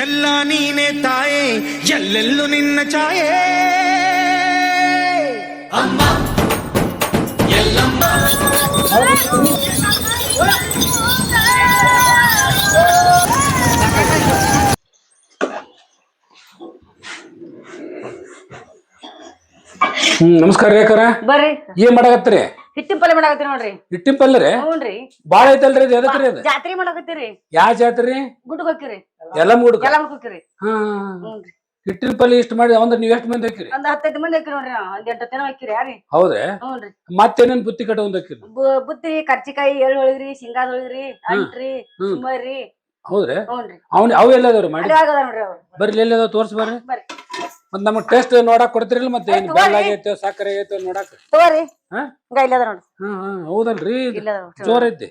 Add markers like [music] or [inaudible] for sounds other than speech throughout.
ಎಲ್ಲ ನೀನೆ ತಾಯೇ ಎಲ್ಲೆಲ್ಲೂ ನಿನ್ನ ಛಾಯೆ. ಅಮ್ಮ. ಎಲ್ಲಮ್ಮ ಹ್ಮ್ ನಮಸ್ಕಾರ ರೀ ಅಕ್ಕಾರ ಬರ್ರಿ. ಏನ್ ಮಾಡಕತ್ತೀರಿ? ಹಿಟ್ಟಿನ ಪಲ್ಲೆ ಮಾಡಾಕತ್ತೀರಿ ನೋಡ್ರಿ. ಹಿಟ್ಟಿನ ಪಲ್ಯ ರೀ ಹ್ಞೂನ್ರಿ ಬಾಳ ಐತಲ್ರಿ ಇದು ಎದಕ್ರಿ ಅದು? ಜಾತ್ರೆ ಮಾಡಕತ್ತೀರಿ. ಯಾವ ಜಾತ್ರಿ? ಗುಡ್ಡಕ್ ಹೋಗಿರಿ ಎಲ್ಲ ಮೂಡ್ಕ ಎಲ್ಲ ಹೋಗಿರಿ ಹಾ ಹ್ಞೂನ್ರಿ ಹಿಟ್ಟಿನ ಪಲ್ಲೆ ಇಷ್ಟ ಮಾಡಿ ಒಂದ್ ನೀವ್ ಎಷ್ಟು ಮಂದಿ ಹಾಕಿರಿ ಒಂದ್ ಹತ್ತೈದು ಮಂದಿ ಹಾಕಿರಿ ನೋಡ್ರಿ ನಾವು. ಒಂದ್ ಎಂಟು ದಿನ ಹಾಕಿರಿ ಯಾರಿ ಹೌದ್ರಿ? ಹ್ಞೂನ್ರಿ ಮತ್ತೇನೇನ್ ಬುತ್ತಿ ಕಟ್ಟ ಒಂದ್ ಹಾಕಿರಿ ಬು- ಬುತ್ತಿ ಕರ್ಚಿಕಾಯಿ ಎಳ್ಳು ಹೋಳಿಗ್ರಿ ಶೇಂಗಾ ಹೋಳಿಗ್ರಿ ಅಂಟ್ರಿ ಹ್ಮ್. ಸುಮರಿ ಹೌದ್ರಿ? ಹ್ಞೂನ್ರಿ ಅವ್ನ ಅವು ಎಲ್ಲ ಅದಾವ್ರಿ ಮಾಡಿ? ಅಲ್ಲಿ ಆಗದ ನೋಡ್ರಿ ಅವ್ರು. ಬರ್ರಿ ಎಲ್ಲಿ ಅದಾವ? ತೋರ್ಸ್ ಬರ್ರಿ. ಬರ್ರಿ. ಮತ್ ನಮಗ್ ಟೇಸ್ಟ್ ನೋಡಕ್ ಕೊಡ್ತಿರಲ್ಲ ಮತ್ತೆ ಏನ್ ಬೆಲ್ಲ ಆಗೈತೆ ಸಕ್ಕರೆ ಆಗೈತೆ ನೋಡಕ್. ತಗೋರಿ. ಹಾ? ಹಿಂಗ ಇಲ್ಲದ ನೋಡ್ರಿ ಹಾ ಹಾ ಹೌದಲ್ರಿ? ಇದು ಇಲ್ಲದ ನೋಡ್ರಿ. ಜೋರ್ ಐತಿ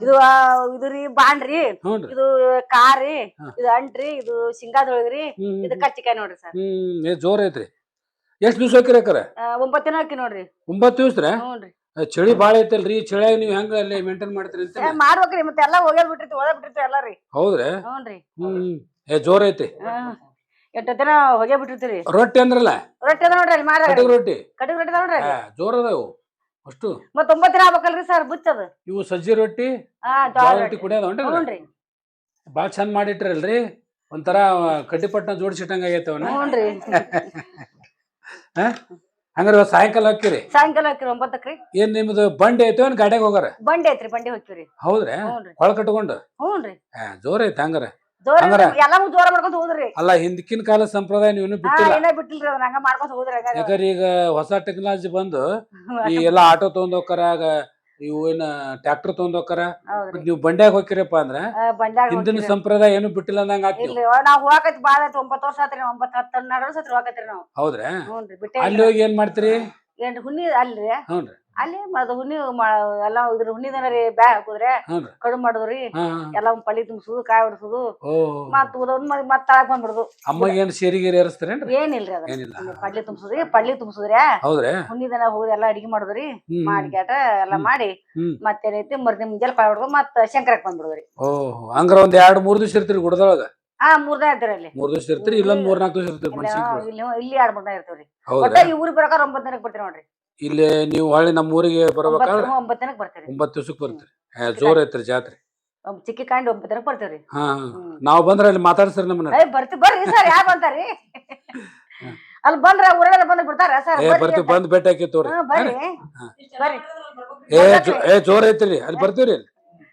ಇದು ಆ, ಇದು ರೀ ಬಾಂಡ್ರಿ ಹ್ಞೂನ್ರಿ. ಇದು ಕಾರಿ. ಇದು ಅಂಟ್ರಿ ಇದು ಶೇಂಗಾದ ಹೋಳಿಗ್ರಿ ಹ್ಮ್ ಇದು ಕಚ್ಚಿಕಾಯಿ ನೋಡ್ರಿ ಸರ್. ಹ್ಮ್ ಏ ಜೋರ್ ಐತ್ರಿ ಎಷ್ಟ್ ದಿವ್ಸ ಹಾಕಿರಿ ಅಕ್ಕಾರ? ಒಂಬತ್ತು ದಿನ ಹಾಕಿ ನೋಡ್ರಿ. ಒಂಬತ್ತು ದಿವ್ಸ ಹ್ಞೂನ್ರಿ. ಚಳಿ ಬಾಳ ಐತಲ್ರಿ ಚಳಿಯಾಗ ನೀವ್ ಹೆಂಗ ಅಲ್ಲಿ ಮೇಂಟೈನ್ ಮಾಡ್ತೀರಿ ಅಂತ ಏ, ಮಾಡ್ಬೇಕ್ರಿ ಮತ್ತೆ ಎಲ್ಲಾ ಹೋಗ್ಯಾರ ಬಿಟ್ಟಿರ್ತಿ ಓದ ಬಿಟ್ಟಿರ್ತಿ ಎಲ್ಲಾ ರೀ. ಹೌದ್ರಿ? ಹ್ಞೂನ್ರಿ. ಹ್ಮ್ ಏ ಜೋರ್ ಐತಿ. ಎಂಟು ದಿನ ಹೋಗೇ ಬಿಟ್ಟಿರ್ತೀರಿ? ರೊಟ್ಟಿ ಅಂದ್ರಲ್ಲ? ರೊಟ್ಟಿ ಅದ ನೋಡ್ರಿ ಅಲ್ಲಿ ಮಾರ ಕಟಕ್ ರೊಟ್ಟಿ. ಕಟಕ್ ರೊಟ್ಟಿ ಅದ ನೋಡ್ರಿ ಜೋರ ಅದಾವು ಅಷ್ಟು. ಮತ್ತ ಒಂಬತ್ತು ದಿನ ಆಗ್ಬೇಕಲ್ರಿ ಸರ್ ಬುಚ್ಚದ ಇವು ಸಜ್ಜಿ ರೊಟ್ಟಿ ಹಾ ಜೋಳ ರೊಟ್ಟಿ ಕುಡಿಯೋದ ಹೊಂಟ್ರಿ ಹ್ಞೂನ್ರಿ ಬಾಳ ಚಂದ ಮಾಡಿಟ್ರಲ್ರಿ ಒಂಥರ ಕಡ್ಡಿಪಟ್ನ ಜೋಡಿಸಿಟ್ಟಂಗ ಆಗೈತೆ ಅವನ್ನ ಹ್ಞೂನ್ರಿ [laughs] ಹಂಗಾರೆ ಇವತ್ತ್ ಸಾಯಂಕಾಲ ಹಾಕಿರಿ ಸಾಯಂಕಾಲ ಹಾಕಿರಿ ಒಂಬತ್ತಕ್ರಿ ಏನ್ ನಿಮ್ದು ಬಂಡಿ ಐತೋ ಏನ್ ಗಾಡ್ಯಾಗ ಹೋಗಾರ? ಬಂಡಿ ಐತ್ರಿ ಬಂಡಿ ಹೋಗ್ತೀವ್ರಿ ಹೌದ್ರಿ? ಹ್ಞೂನ್ರಿ ಕೊಳ ಕಟ್ಕೊಂಡು? ಹ್ಞೂನ್ರಿ ಹಾ, ಜೋರ್ ಐತೆ ಹಂಗಾರ. ಜೋರ ಹಂಗಾರ? ಎಲ್ಲಾನು ಜೋರ ಮಾಡ್ಕೊಂತ ಹೋದ್ರಿ. ಅಲ್ಲ ಹಿಂದಿನ ಕಾಲ ಸಂಪ್ರದಾಯ ನೀವು ಹಾ ಬಿಟ್ಟಿಲ್ಲ. ಏನೇ ಬಿಟ್ಟಿಲ್ರಿ ಅದನ್ನ ಹಂಗ ಮಾಡ್ಕೊಂತ ಹೋದ್ರಿ ಹಂಗಾರ ಯಾಕಂದ್ರೆ ಈಗ ಹೊಸ ಟೆಕ್ನಾಲಜಿ ಬಂದು [laughs] ಈ ಎಲ್ಲಾ ಆಟೋ ತಗೊಂಡ್ ಹೋಗ್ತಾರ ಆಗ ಇವು ಏನ ಟ್ರ್ಯಾಕ್ಟರ್ ತಗೊಂಡ್ ಹೋಗ್ತಾರ ಹೌದ್ರಿ. ನೀವು ಬಂಡ್ಯಾಗ ಹೋಗಿರಪ್ಪ ಅಂದ್ರ ಆ, ಹಿಂದಿನ. ಸಂಪ್ರದಾಯ ಏನು ಬಿಟ್ಟಿಲ್ಲ ಅಂದಂಗ ಆತ್ ನೀವು ಇಲ್ರಿ ನಾವ್ ಹೋಗಾಕೈತಿ ಬಾಳ ಆಯ್ತು ಒಂಬತ್ತು ವರ್ಷ ಆತ್ರಿ ಒಂಬತ್ತು ಹತ್ತು ಹನ್ನೆರಡು ವರ್ಷ ಆತ್ರಿ ಹೋಗಾಕತ್ರಿ ನಾವು. ಹೌದ್ರಾ? ಹ್ಞೂನ್ರಿ ಬಿಟ್ಟೆ ಅಲ್ಲಿ ಹೋಗಿ ಏನ್ ಮಾಡ್ತೀರಿ? ಏನ್ರಿ ಹುಣ್ಣಿ ಅಲ್ರಿ. ಹ್ಞೂನ್ರಿ. ಅಲ್ಲಿ ಅದು ಹುಣ್ಣಿ ಎಲ್ಲ ಇದ್ರ ಹುಣ್ಣಿದನ ರೀ ಬ್ಯಾ ಹಾಕುದ್ರೆ ಹ್ಞೂನ್ರಿ ಕಡುಬು ಮಾಡುದ್ರಿ ಹಾ ಎಲ್ಲ ಪಲ್ಲಿ ತುಂಬಿಸುದು ಕಾಯಿ ಹೊಡ್ಸುದು ಓ. ಮತ್ ಉದೊಂದ್ ಮತ್ ತಳಕ್ ಬಂದ್ಬಿಡುದು. ಅಮ್ಮಗೆ ಏನ್ ಸೇರಿಗೇರಿ ಏರಿಸ್ತಾರೇನ್ರಿ? ಏನಿಲ್ರಿ ಅದ. ಏನಿಲ್ಲ. ಪಡ್ಲಿ ತುಂಬಿಸುದ್ರಿ ಪಡ್ಲಿ ತುಂಬಿಸುದ್ರಿ ಹುಣ್ಣಿ ಹುಣ್ಣಿದನ ಹೋಗಿ ಎಲ್ಲ ಅಡಿಗೆ ಮಾಡುದ್ರಿ ಹ್ಮ್ ಮಾಡಿಕ್ಯಾಟ ಎಲ್ಲ ಮಾಡಿ ಹ್ಮ್. ಮತ್ತೇನೈತಿ ಮರ್ದಿ ಮುಂಜಾನೆ ಕಾಯಿ ಹೊಡ್ದು ಮತ್ ಶಂಕರಕ್ ಬಂದ್ಬಿಡುದ್ರಿ. ಓಹ್. ಹಂಗಾರ ಒಂದ್ ಎರಡ್ ಮೂರ್ ದಿವಸ ಇರ್ತೀರಿ ಗುಡದೊಳಗ? ಹಾ ಮೂರ್ದ ಇರ್ತೀರಿ ಅಲ್ಲಿ. ಮೂರ್ ದಿವಸ ಇರ್ತೀರಿ ಇಲ್ಲೊಂದ್ ಮೂರ್ ನಾಲ್ಕು ದಿವ್ಸ ಇರ್ತೀರಿ ಇಲ್ಲ, ಮನ್ಸಿಗೆ? ಇಲ್ಲಿ ಇಲ್ಲಿ ಎರಡ್ ಇರ್ತೀವ್ರಿ. ಒಟ್ಟ ಹೌದ್ರಾ ಈ ಊರಿಗೆ ಬರಕ ಬರ್ತೀರಿ ನೋಡ್ರಿ. ಇಲ್ಲಿ ನೀವು ಹೊಳ್ಳಿ ನಮ್ಮ ಊರಿಗೆ ಬರ್ಬೇಕಾದ್ರೆ ಒಂಬತ್ತು ದಿನಕ್ಕೆ ಬರ್ತೀರಿ ಒಂಬತ್ತು ದಿವ್ಸಕ್ಕೆ ಬರ್ತೀರಿ ಏ, ಜೋರ್ ಐತ್ರಿ ಜಾತ್ರೆ. ಚಿಕ್ಕಿ ಕಾಂಡಿ ಒಂಬತ್ತು ದಿನಕ್ಕೆ ಬರ್ತೀರಿ ಹಾ ನಾವು ಬಂದ್ರೆ ಅಲ್ಲಿ ಮಾತಾಡ್ಸ್ರಿ ನಮ್ಮನ್ನ. ಏ ಬರ್ತಿ ಬರ್ರಿ ಸರ್ ಯಾರು ಬಂತಾರಿ? ಅಲ್ಲಿ ಬಂದ್ರ ಊರಲ್ಲ ಬಂದ್ ಬಿಡ್ತಾರ ಸರ್ ಏ ಬರ್ತೀವಿ ಬಂದ್ ಭೇಟಿ ಹಾಕಿ ತೋರಿ ಬರ್ರಿ. ಬರ್ರಿ. ಏ ಜೋ- ಏ ಜೋರ್ ಐತ್ರಿ ಅಲ್ಲಿ ಬರ್ತೀವ್ರಿ ಅಲ್ಲಿ.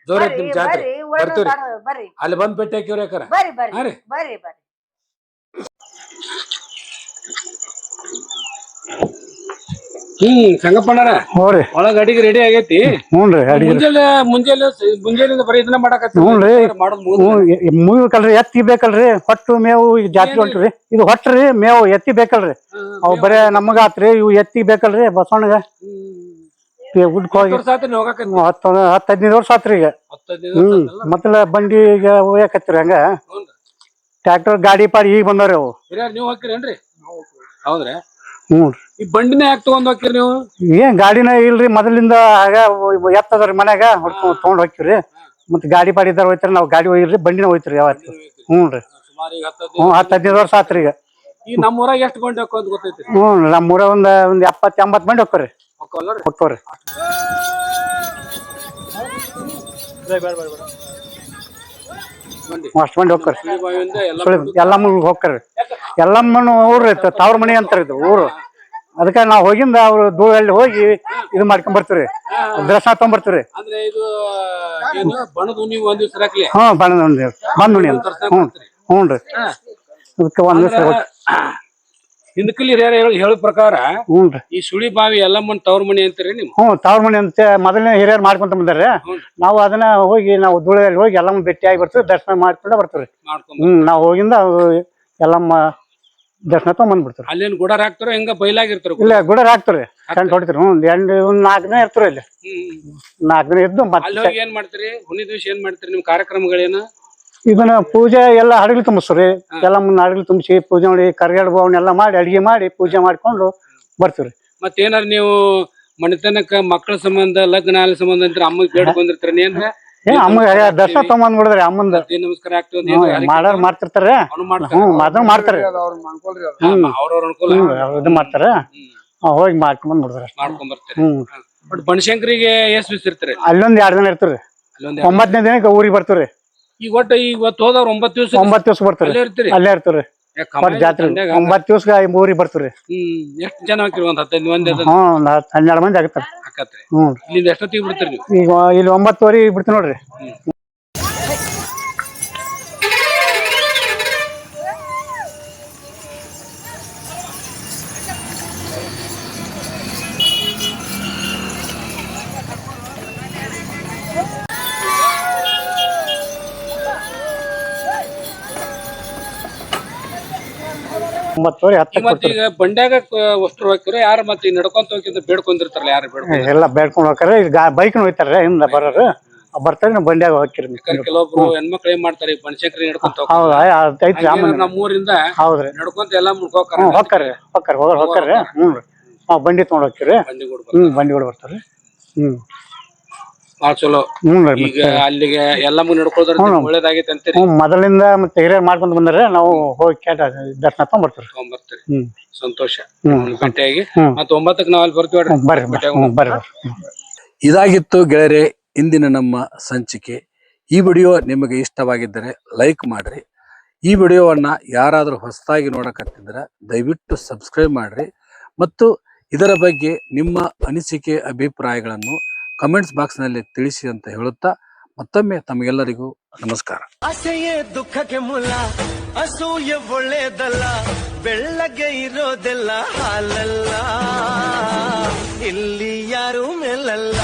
ಜೋರ್ ಐತಿ ನಿಮ್ ಬರ್ರಿ ಜಾತ್ರೆ. ಬರ್ರಿ ಬರ್ತೀವ್ರಿ. ಬರ್ರಿ. ಅಲ್ಲಿ ಬಂದ್ ಭೇಟಿ ಹಾಕಿವ್ರಿ ಯಾಕಾರ? ಬರ್ರಿ ಬರ್ರಿ ರೀ. ಬರ್ರಿ ಬರ್ರಿ. ಹ್ಮ್ ಸಂಗಪ್ಪಣ್ಣರ ಹೋರಿ ಒಳಗ ಅಡಿಗೆ ರೆಡಿ ಆಗೈತಿ. ಹ್ಞೂನ್ರಿ ಅಡಿಗೆ ಮುಂಜಾನೆ ಮುಂಜಾನೆ ಮುಂಜಾನೆ ಬರೀ ಇದನ್ನ ಮಾಡಕತ್ತಿ ಹ್ಞೂನ್ರಿ. ಮುಗಿಬೇಕಲ್ರಿ ಎತ್ತಿ ಬೇಕಲ್ರಿ. ಹೊಟ್ಟು ಮೇವು ಈಗ ಜಾತ್ರೆ ಹೊಂಟ್ರಿ ಇದು ಹೊಟ್ಟ್ರಿ ಮೇವು ಎತ್ತಿ ಬೇಕಲ್ರಿ. ಅವು ಬರೇ ನಮಗ ಆತ್ರಿ ಇವು ಎತ್ತಿ ಬೇಕಲ್ರಿ ಬಸವಣ್ಣಗ. ಉಡ್ಕ ಹೋಗಿ ಹತ್ತು ಹತ್ತು ಹದಿನೈದು ವರ್ಷ ಆತ್ರಿ ಈಗ. ಹ್ಮ್ ಮೊದಲ ಬಂಡಿ ಈಗ ಹೋಗಕತ್ರಿ ಹಂಗ. ಟ್ರ್ಯಾಕ್ಟರ್ ಗಾಡಿ ಪಾಡಿ ಈಗ ಬಂದವ್ರಿ ಅವು. ನೀವು ಹಾಕಿರೇನ್ರಿ ಹೌದ್ರಿ. ಹ್ಞೂ ಈ ಬಂಡಿನ ಯಾಕೆ ತಗೊಂಡ್ ಹೋಗ್ತೀರಿ ನೀವು? ಏನ್ ಗಾಡಿನ ಇಲ್ರಿ ಮೊದಲಿಂದ ಆಗ ಎತ್ತದ್ರಿ ಮನ್ಯಾಗ ಹೊಡ್ಕೊಂಡ್ ತಗೊಂಡ್ ಹೋಗ್ತೀವ್ರಿ. ಮತ್ತೆ ಗಾಡಿ ಪಾಡಿ ಇದ್ದಾರ ಹೋಯ್ತಾರ ನಾವು ಗಾಡಿ ಹೋಗಿಲ್ರಿ ಬಂಡಿನ ಹೋಯ್ತಿರಿ ಯಾವತ್ತು. ಹ್ಞೂ ರೀ. ಸುಮಾರು ಈಗ ಹತ್ತು ಹ್ಞೂ ಹತ್ತು ಹದಿನೈದು ವರ್ಷ ಆತ್ರಿ ಈಗ. ಈ ನಮ್ಮ ಊರಾಗ ಎಷ್ಟು ಹಾಕೋದ್ ಗೊತ್ತೈತಿ ಹ್ಞೂ ನಮ್ಮೂರ ಒಂದ್ ಒಂದ್ ಎಪ್ಪತ್ ಎಂಬತ್ ಮಂದಿ ಹೋಗ್ರಿ ಹಾಕೋಲ್ಲರಿ ಅಷ್ಟು ಬಂಡಿ ಅಷ್ಟ್ ಮಂದಿ ಬಾವಿಯಿಂದ ಎಲ್ಲ ಎಲ್ಲಮ್ಮನ ಊರ್ರಿ ಐತೆ ತಾವ್ರ ಮನಿ ಅಂತಾರ ಇದು ಊರು. ಅದಕ್ಕೆ ನಾವು ಹೋಗಿಂದ ಅವ್ರು ಧೂಳಲ್ಲಿ ಹೋಗಿ ಇದು ಮಾಡ್ಕೊಂಡ್ ಬರ್ತೀವ್ರಿ. ದರ್ಶನ ತಗೊಂಡ್ಬರ್ತೀವ್ರಿ. ಅಂದ್ರೆ ಇದು ಏನು ಬಣದು ಒಂದ್ ದಿವ್ಸ ಹಾಕ್ಲಿ ಹ್ಞೂ ಬಂದ ಅಂತ. ಹ್ಞೂ ಹ್ಞೂ ರೀ. ಅದಕ್ಕೆ ಒಂದ್ ದಿವಸ ಹಿಂದಕಲ್ಲಿ ಹಿರಿಯರು ಹೇಳೋ ಪ್ರಕಾರ ಹ್ಞೂ ರೀ. ಈ ಸುಳಿ ಬಾವಿ ಎಲ್ಲಮ್ಮನ ತವ್ರ ಮನಿ ಅಂತೀರಿ ನೀವು? ಹ್ಞೂ ತವ್ರ ಮನಿ ಅಂತ. ಮೊದಲನೇ ಹಿರಿಯರು ಮಾಡ್ಕೊಂತ ಬಂದಾರೆ. ನಾವು ಅದನ್ನ ಹೋಗಿ ನಾವು ಧೂಳಲ್ಲಿ ಹೋಗಿ ಎಲ್ಲಮ್ಮ ಭೇಟಿಯಾಗಿ ಬರ್ತೀವಿ ದರ್ಶನ ಮಾಡ್ಕೊಂಡು ಬರ್ತೀವಿ ಮಾಡ್ಕೊಂಡ್ ಹ್ಞೂ ನಾವು ಹೋಗಿಂದ ಎಲ್ಲಮ್ಮ ದರ್ಶನ ತಗೊಂಡ್ಬಂದ್ಬಿಡ್ತಾರೆ ಅಲ್ಲೇನ್ ಗುಡಾರ ಹಾಕ್ತಾರೆ ಹೆಂಗ ಬಯಲಾಗಿರ್ತಾರ ಇಲ್ಲ ಗುಡರ್ ಹಾಕ್ತಾರೆ. ಕಣ್ ಹೊಡಿತಾರೆ ಒಂದ್ ಎರಡು ಒಂದ್ ನಾಲ್ಕು ದಿನ ಇರ್ತಾರೆ ಇಲ್ಲಿ ನಾಲ್ಕು ದಿನ ಇದ್ದು ಅಲ್ಲಿ ಮತ್ತೆ ಹೋಗಿ ಏನ್ ಮಾಡ್ತೀರಿ? ಹುನಿ ದಿವಸ ಏನ್ ಮಾಡ್ತೀರಿ? ನಿಮ್ ಕಾರ್ಯಕ್ರಮಗಳೇನ? ಇದನ್ನ ಪೂಜೆ ಎಲ್ಲ ಹಡಗಲು ತುಂಬಿಸ್ರಿ. ಎಲ್ಲ ಮುನ್ನ ಹಡಗಲು ತುಂಬಿಸಿ ಪೂಜೆ ಮಾಡಿ ಕರ್ಗಡ್ ಎಲ್ಲ ಮಾಡಿ ಅಡಿಗೆ ಮಾಡಿ ಪೂಜೆ ಮಾಡ್ಕೊಂಡು ಬರ್ತೀವ್ರಿ. ಮತ್ತೇನಾರ ನೀವು ಮನೆತನಕ್ಕ ಮಕ್ಕಳ ಸಂಬಂಧ ಲಗ್ನ ಆಲ ಸಂಬಂಧ ಅಂತ ಅಮ್ಮಗೆ ಬೇಡ ಬಂದಿರ್ತಾರ ಏನ್ರ ಏ ಅಮ್ಮ ದರ್ಶನ ತಗೊಂಡ್ ಬಿಡದ್ರಿ ಅಮ್ಮಂದ. ನಮಸ್ಕಾರ ಮಾಡಾರ್ ಮಾಡ್ತಿರ್ತಾರ. ಹ್ಮ್ ಅದನ್ನ ಮಾಡ್ತಾರೆ. ಹ್ಮ್. ಇದು ಮಾಡ್ತಾರ. ಹೋಗಿ ಮಾಡ್ಕೊಂಡ್ ಹ್ಮ್. ಬಟ್ ಬನಶಂಕರಿಗೆ ಎಷ್ಟ್ ದಿವಸ ಇರ್ತೀರಿ ಅಲ್ಲೊಂದ್ ಎರಡ್ ದಿನ ಇರ್ತೀರಿ ಅಲ್ಲೊಂದ್ ಒಂಬತ್ತನೇ ದಿನಕ್ಕೆ ಊರಿಗೆ ಬರ್ತಾರೆ ಈಗ ಒಟ್ಟು ಇವತ್ತು ಹೋದವ್ರು ಒಂಬತ್ತು ದಿವಸ ಒಂಬತ್ತು ದಿವಸ ಬರ್ತಾರೆ. ಅಲ್ಲೇ ಇರ್ತೀರಿ. ಜಾತ್ರೆ? ಒಂಬತ್ತು ದಿವಸ ಊರಿಗೆ ಬರ್ತೀರಿ ಹ್ಮ್ ಎಷ್ಟ್ ಜನ ಹಾಕಿರಿ ಒಂದ್ ಹತ್ತೈದು ಮಂದಿ ಅದ? ಹ್ಮ್ ಒಂದ್ ಹತ್ತ್ ಹನ್ನೆರಡು ಮಂದಿ ಆಗತ್ತಾರ ಹಾಕತ್ರಿ. ಹ್ಮ್ ಇಲ್ಲಿಂದ ಎಷ್ಟೊತ್ತಿಗೆ ಬಿಡ್ತೀರಿ ನೀವು? ಈಗ ಇಲ್ಲಿ ಒಂಬತ್ತುವರೆ ಬಿಡ್ತೀವಿ ನೋಡ್ರಿ. ಒಂಬತ್ತುವರೆ ಈಗ ಹತ್ತಕ್ಕೆ ಮತ್ತೆ ಈಗ ಬಂಡ್ಯಾಗ ವಸ್ತ್ರ ಹಾಕಿರೋ ಯಾರು ಮತ್ತೆ ನಡ್ಕೊಂತ ಹೋಗಿಂತ ಬೇಡ್ಕೊಂಡಿರ್ತಾರಲ್ಲ ಯಾರು ಬೇಡ್ಕೊಂಡ್ ಎಲ್ಲ ಬೇಡ್ಕೊಂಡು ಹೋಗ್ತಾರೆ. ಬೈಕ್ನ ಹೋಯ್ತಾರ ಹಿಂದ ಬರೋರು. ಬರ್ತಾರೆ ನಾವು ಬಂಡ್ಯಾಗ ಹೋಗ್ತೀರಿ ಕೆಲವೊಬ್ರು ಹೆಣ್ಮಕ್ಳು ಏನ್ ಮಾಡ್ತಾರೆ ಈ ಬನಶಂಕರಿ ನಡ್ಕೊಂತ ಹೋಗ್ತಾರೆ. ಹೌದಾ ಐತ್ರಿ ಹಂಗೇನಾರ್ ಆಮೇಲೆ ನಮ್ಮೂರಿಂದ ಹೌದ್ರಿ ನಡ್ಕೊಂತ ಎಲ್ಲಾ ಮುಡ್ಕೋಕಾರ ಹ್ಞೂ ಹೋಗ್ತಾರೆ ಹೋಗ್ತಾರೆ ಹೋಗೋರು ಹೋಗ್ತಾರೆ. ಹ್ಞೂ ರೀ ನಾವು ಬಂಡಿ ತೊಗೊಂಡು ಹೋಗ್ತೀರಿ ಬಂಡಿ ಕೊಡ್ಬೇಕು. ಹ್ಞೂ ಬಂಡಿ ಕೂಡ ಬರ್ತಾರೆ ಹ್ಞೂ ಭಾಳ ಚಲೋ. ಹ್ಞೂ ಈಗ ಅಲ್ಲಿಗೆ ಎಲ್ಲಮ್ಮ ನಡ್ಕೋದ್ರ ಒಳ್ಳೇದಾಗೈತೆ ಅಂತೀರಿ? ಹ್ಞೂ ಮೊದಲಿಂದ ಮತ್ತೆ ಹಿರಿಯರು ಮಾಡ್ಕೊಂಡ್ ಬಂದ್ರೆ ನಾವು ಹೋಗಿ ಕೇಟ ದರ್ಶನ ತಗೊಂಡ್ಬರ್ತೀವಿ ತಗೊಂಬರ್ತೀರಿ. ಸಂತೋಷ. ಹ್ಮ್. ಭೇಟಿಯಾಗಿ ಹ್ಮ್. ಮತ್ತೆ ಒಂಬತ್ತಕ್ಕೆ ನಾವ್ ಅಲ್ಲಿ ಬರ್ತೀವಿ ಹ್ಞೂ ಬರ್ರಿ ಬರ್ರಿ. ಹ್ಞೂ ಬರ್ರಿ ಬರ್ರಿ. ಇದಾಗಿತ್ತು ಗೆಳೆಯರೆ ಇಂದಿನ ನಮ್ಮ ಸಂಚಿಕೆ. ಈ ವಿಡಿಯೋ ನಿಮಗೆ ಇಷ್ಟವಾಗಿದ್ದರೆ ಲೈಕ್ ಮಾಡ್ರಿ. ಈ ವಿಡಿಯೋವನ್ನ ಯಾರಾದರೂ ಹೊಸದಾಗಿ ನೋಡಕತ್ತಿದ್ರೆ ದಯವಿಟ್ಟು ಸಬ್ಸ್ಕ್ರೈಬ್ ಮಾಡ್ರಿ. ಮತ್ತು ಇದರ ಬಗ್ಗೆ ನಿಮ್ಮ ಅನಿಸಿಕೆ ಅಭಿಪ್ರಾಯಗಳನ್ನು ಕಮೆಂಟ್ಸ್ ಬಾಕ್ಸ್ನಲ್ಲಿ ತಿಳಿಸಿ ಅಂತ ಹೇಳುತ್ತಾ ಮತ್ತೊಮ್ಮೆ ತಮಗೆಲ್ಲರಿಗೂ ನಮಸ್ಕಾರ. ಆಸೆಯೇ ದುಃಖಕ್ಕೆ ಮೂಲ, ಅಸೂಯೆ ಒಳ್ಳೆಯದಲ್ಲ ಬೆಳ್ಳಗೆ ಇರೋದೆಲ್ಲ ಹಾಲಲ್ಲ. ಇಲ್ಲಿ ಯಾರು ಮೇಲಲ್ಲ.